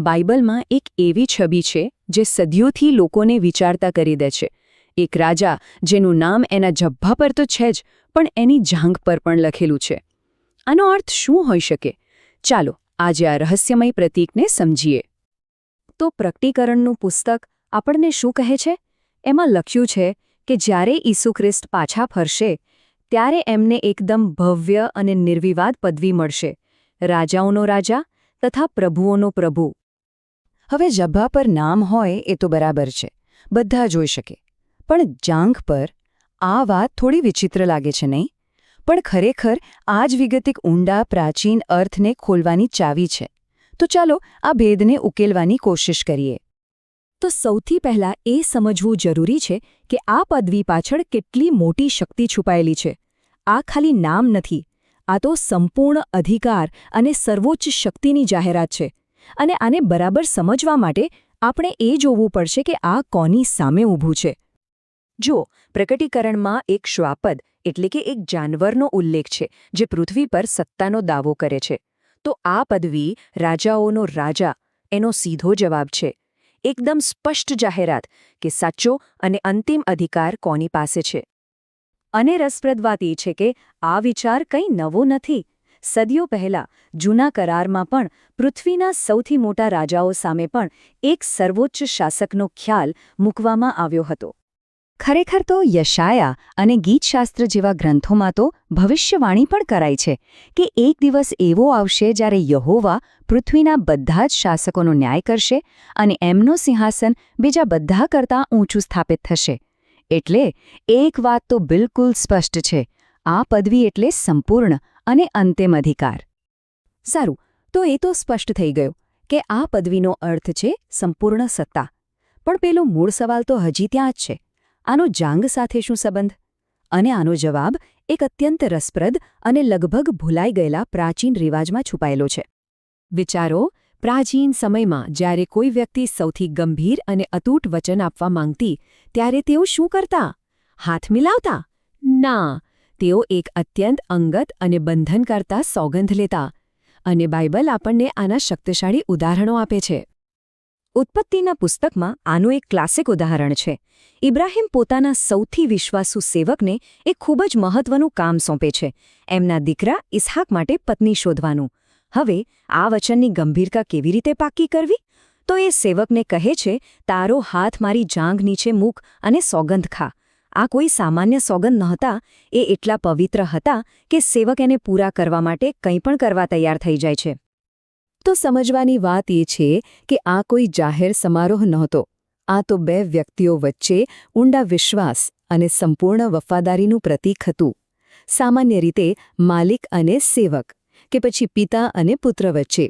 બાઇબલમાં એક એવી છબી છે જે સદીઓથી લોકોને વિચારતા કરી દે છે. એક રાજા, જેનું નામ એના જભ્ભા પર તો છે જ, પણ એની જાંઘ પર પણ લખેલું છે. આનો અર્થ શું હોઈ શકે? ચાલો, આજે આ રહસ્યમય પ્રતીકને સમજીએ. તો પ્રકટીકરણનું પુસ્તક આપણને શું કહે છે? એમાં લખ્યું છે કે જ્યારે ઈસુ ખ્રિસ્ત પાછા ફરશે, ત્યારે એમને એકદમ ભવ્ય અને નિર્વિવાદ પદવી મળશે. રાજાઓનો રાજા તથા પ્રભુઓનો પ્રભુ. હવે જભા પર નામ હોય એ તો બરાબર છે. બધા જોઈ શકે. પણ જાંઘ પર આ વાત થોડી વિચિત્ર લાગે છે નહીં? પણ ખરેખર આ જ વિગતિક ઊંડા પ્રાચીન અર્થને ખોલવાની ચાવી છે. તો ચાલો આ ભેદને ઉકેલવાની કોશિશ કરીએ. તો સૌથી પહેલા એ સમજવું જરૂરી છે કે આ પદવી પાછળ કેટલી મોટી શક્તિ છુપાયેલી છે. આ ખાલી નામ નથી. આ તો સંપૂર્ણ અધિકાર અને સર્વોચ્ચ શક્તિની જાહેરાત છે. અને આને બરાબર સમજવા માટે આપણે એ જોવું પડશે કે આ કોની સામે ઊભું છે. જો, પ્રકટીકરણમાં એક શ્વાપદ એટલે કે એક જાનવરનો ઉલ્લેખ છે, જે પૃથ્વી પર સત્તાનો દાવો કરે છે, તો આ પદવી રાજાઓનો રાજા એનો સીધો જવાબ છે. એકદમ સ્પષ્ટ જાહેરાત કે સાચો અને અંતિમ અધિકાર કોની પાસે છે. અને રસપ્રદ વાત એ છે કે આ વિચાર કંઈ નવો નથી. સદીઓ પહેલા જૂના કરારમાં પણ પૃથ્વીના સૌથી મોટા રાજાઓ સામે પણ એક સર્વોચ્ચ શાસકનો ખ્યાલ મૂકવામાં આવ્યો હતો. ખરેખર તો યશાયા અને ગીતશાસ્ત્ર જેવા ગ્રંથોમાં તો ભવિષ્યવાણી પણ કરાઈ છે કે એક દિવસ એવો આવશે જ્યારે યહોવા પૃથ્વીના બધા જ શાસકોનો ન્યાય કરશે અને એમનો સિંહાસન બીજા બધા કરતાં ઊંચું સ્થાપિત થશે. એટલે એક વાત તો બિલકુલ સ્પષ્ટ છે. આ પદવી એટલે સંપૂર્ણ અને અંતિમ અધિકાર. સારું, તો એ તો સ્પષ્ટ થઈ ગયો કે આ પદવીનો અર્થ છે સંપૂર્ણ સત્તા. પણ પેલો મૂળ સવાલ તો હજી ત્યાં જ છે. આનો જાંગ સાથે શું સંબંધ? અને આનો જવાબ એક અત્યંત રસપ્રદ અને લગભગ ભૂલાઈ ગયેલા પ્રાચીન રિવાજમાં છુપાયેલો છે. વિચારો, પ્રાચીન સમયમાં જ્યારે કોઈ વ્યક્તિ સૌથી ગંભીર અને અતૂટ વચન આપવા માંગતી, ત્યારે તેઓ શું કરતા? હાથ મિલાવતા? ના તેઓ એક અત્યંત અંગત અને બંધન કરતા સોગંધ લેતા અને બાઇબલ આપણને આના શક્તિશાળી ઉદાહરણો આપે છે. ઉત્પત્તિના પુસ્તકમાં આનું એક ક્લાસિક ઉદાહરણ છે. ઇબ્રાહિમ પોતાના સૌથી વિશ્વાસુ સેવકને એક ખૂબ જ મહત્વનું કામ સોંપે છે. એમના દીકરા ઇસ્હાક માટે પત્ની શોધવાનું. હવે આ વચનની ગંભીરતા કેવી રીતે પાકી કરવી? તો એ સેવકને કહે છે, તારો હાથ મારી જાંઘ નીચે મૂક અને સોગંધ ખા. આ કોઈ સામાન્ય સોગંદ નહોતા, એ એટલા પવિત્ર હતા કે સેવક એને પૂરા કરવા માટે કંઈ પણ કરવા તૈયાર થઈ જાય છે. તો સમજવાની વાત એ છે કે આ કોઈ જાહેર સમારોહ નહોતો. આ તો બે વ્યક્તિઓ વચ્ચે ઊંડા વિશ્વાસ અને સંપૂર્ણ વફાદારીનું પ્રતીક હતું. સામાન્ય રીતે માલિક અને સેવક, કે પછી પિતા અને પુત્ર વચ્ચે.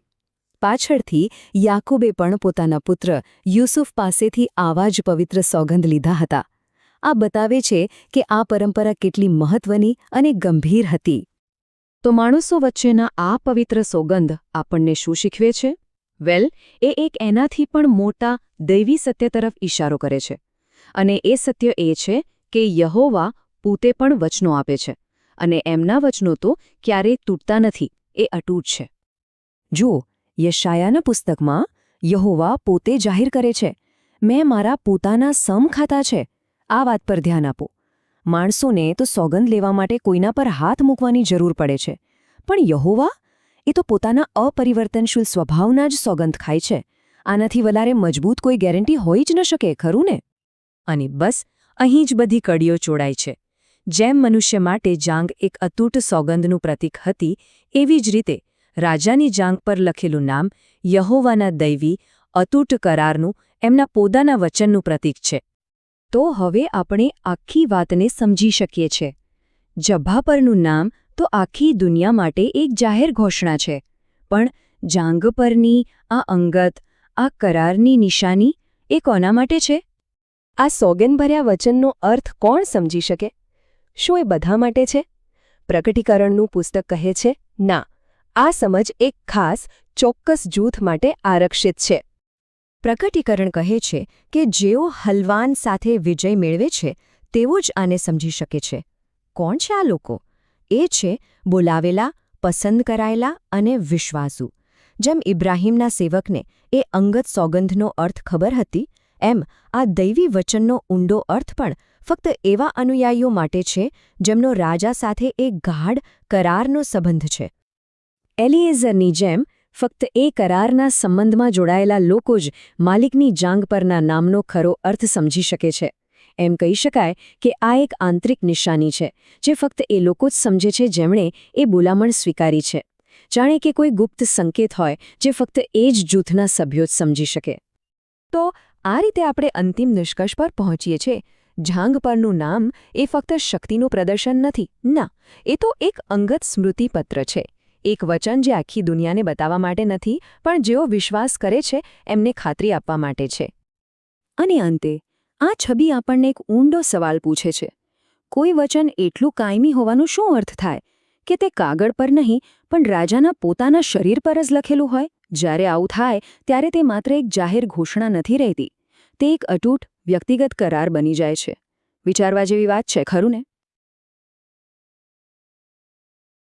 પાછળથી યાકુબે પણ પોતાના પુત્ર યુસુફ પાસેથી આવા જ પવિત્ર સોગંદ લીધા હતા. આ બતાવે છે કે આ પરંપરા કેટલી મહત્વની અને ગંભીર હતી. તો માણસો વચ્ચેના આ પવિત્ર સોગંધ આપણને શું શીખવે છે? વેલ, એ એક એનાથી પણ મોટા દૈવી સત્ય તરફ ઇશારો કરે છે. અને એ સત્ય એ છે કે યહોવા પૂતે પણ વચનો આપે છે. અને એમના વચનો તો ક્યારેય તૂટતા નથી, એ અટૂટ છે. જુઓ, યશાયાના પુસ્તકમાં યહોવા પોતે જાહેર કરે છે, મેં મારા પોતાના સમ ખાતા છે આ વાત પર ધ્યાન આપો. માણસોને તો સોગંદ લેવા માટે કોઈના પર હાથ મૂકવાની જરૂર પડે છે. પણ યહોવા? એ તો પોતાના અપરિવર્તનશીલ સ્વભાવના જ સોગંદ ખાય છે. આનાથી વધારે મજબૂત કોઈ ગેરંટી હોઈ જ ન શકે, ખરું ને? અને બસ, અહીં જ બધી કડીઓ ચોડાય છે. જેમ મનુષ્ય માટે જાંગ એક અતૂટ સોગંદનું પ્રતીક હતી, એવી જ રીતે રાજાની જાંગ પર લખેલું નામ યહોવાના દૈવી અતૂટ કરારનું, એમના પોતાના વચનનું પ્રતીક છે. તો હવે આપણે આખી વાતને સમજી શકીએ છે. જભા પરનું નામ તો આખી દુનિયા માટે એક જાહેર ઘોષણા છે. પણ જાંગ પરની આ અંગત, આ કરારની નિશાની એ કોના માટે છે? આ સોગેનભર્યા વચનનો અર્થ કોણ સમજી શકે? શું એ બધા માટે છે? પ્રકટીકરણનું પુસ્તક કહે છે, ના, આ સમજ એક ખાસ, ચોક્કસ જૂથ માટે આરક્ષિત છે. પ્રકટીકરણ કહે છે કે જેઓ હલવાન સાથે વિજય મેળવે છે, તેઓ જ આને સમજી શકે છે. કોણ છે આ લોકો? એ છે બોલાવેલા, પસંદ કરાયેલા અને વિશ્વાસુ. જેમ ઇબ્રાહીમના સેવકને એ અંગત સોગંધનો અર્થ ખબર હતી, એમ આ દૈવી વચનનો ઊંડો અર્થ પણ ફક્ત એવા અનુયાયીઓ માટે છે, જેમનો રાજા સાથે એ ગાઢ કરારનો સંબંધ છે. એલિએઝરની જેમ ફક્ત એ કરારના સંબંધમાં જોડાયેલા લોકો જ માલિકની જાંગ પરના નામનો ખરો અર્થ સમજી શકે છે. એમ કહી શકાય કે આ એક આંતરિક નિશાની છે, જે ફક્ત એ લોકો જ સમજે છે જેમણે એ બોલામણ સ્વીકારી છે. જાણે કે કોઈ ગુપ્ત સંકેત હોય જે ફક્ત એ જ જૂથના સભ્યો જ સમજી શકે. તો આ રીતે આપણે અંતિમ નિષ્કર્ષ પર પહોંચીએ છીએ. ઝાંગ પરનું નામ એ ફક્ત શક્તિનું પ્રદર્શન નથી, ના, એ તો એક અંગત સ્મૃતિપત્ર છે. એક વચન જે આખી દુનિયાને બતાવવા માટે નથી, પણ જેઓ વિશ્વાસ કરે છે, એમને ખાતરી આપવા માટે છે. અને અંતે, આ છબી આપણને એક ઊંડો સવાલ પૂછે છે. કોઈ વચન એટલું કાયમી હોવાનું શું અર્થ થાય? કે તે કાગળ પર નહીં, પણ રાજાના પોતાના શરીર પર જ લખેલું હોય? જ્યારે આવું થાય, ત્યારે તે માત્ર એક જાહેર ઘોષણા નથી રહેતી. તે એક અટૂટ, વ્યક્તિગત કરાર બની જાય છે. વિચારવા જેવી વાત છે, ખરું ને?